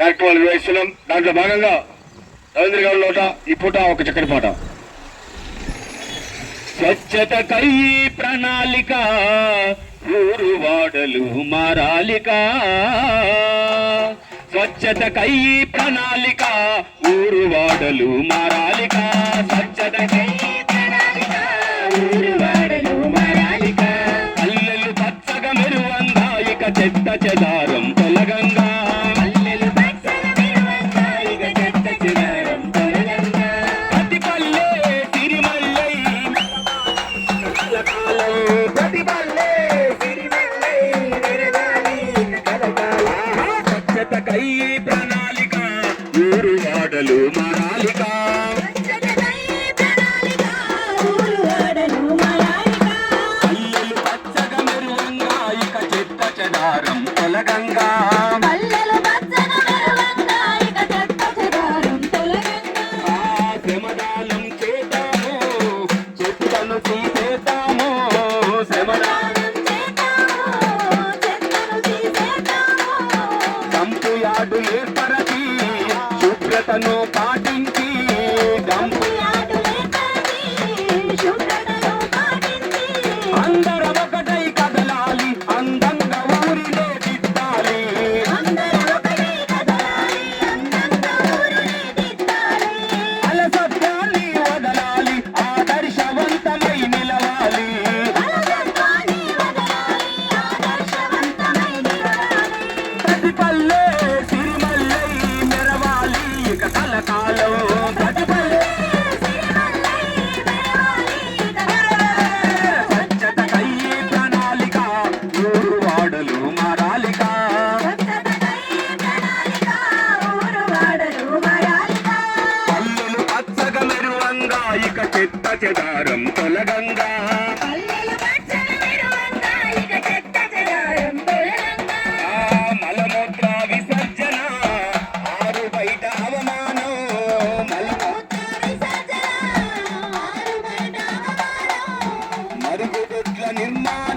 కార్యక్రమాలు నిర్వహిస్తున్నాం దాంట్లో భాగంగా రవీంద్ర గారి లోట ఈ పూట ఒక చక్కటి పాట. స్వచ్ఛతకై ప్రణాళిక ఊరు వాడలు మారాలిక. స్వచ్ఛతకై ప్రణాళిక ఊరు వాడలు మారాలిక. స్వచ్ఛతకై ప్రణాళిక ఊరు వాడలు మారాలిక. పల్లెలు పచ్చగా మెరువంగా ఇక చెత్త చెద స్వచ్ఛతకై ప్రణాళిక ఊరు వాడలు పల్లెలు పచ్చగా మెరువంగా ఇక చెత్త చెదారం తొలగంగా. శుభ్రతను పాటించి. అందరం ఒకటై కదలాలి అందంగా ఊరినే దిద్దాలి. అలసత్యాన్ని వదలాలి ఆదర్శవంతమై నిలవాలి. ప్రతి పల్లె మెరువంగా ఇక చెత్త చెదారం తొలగంగా. in my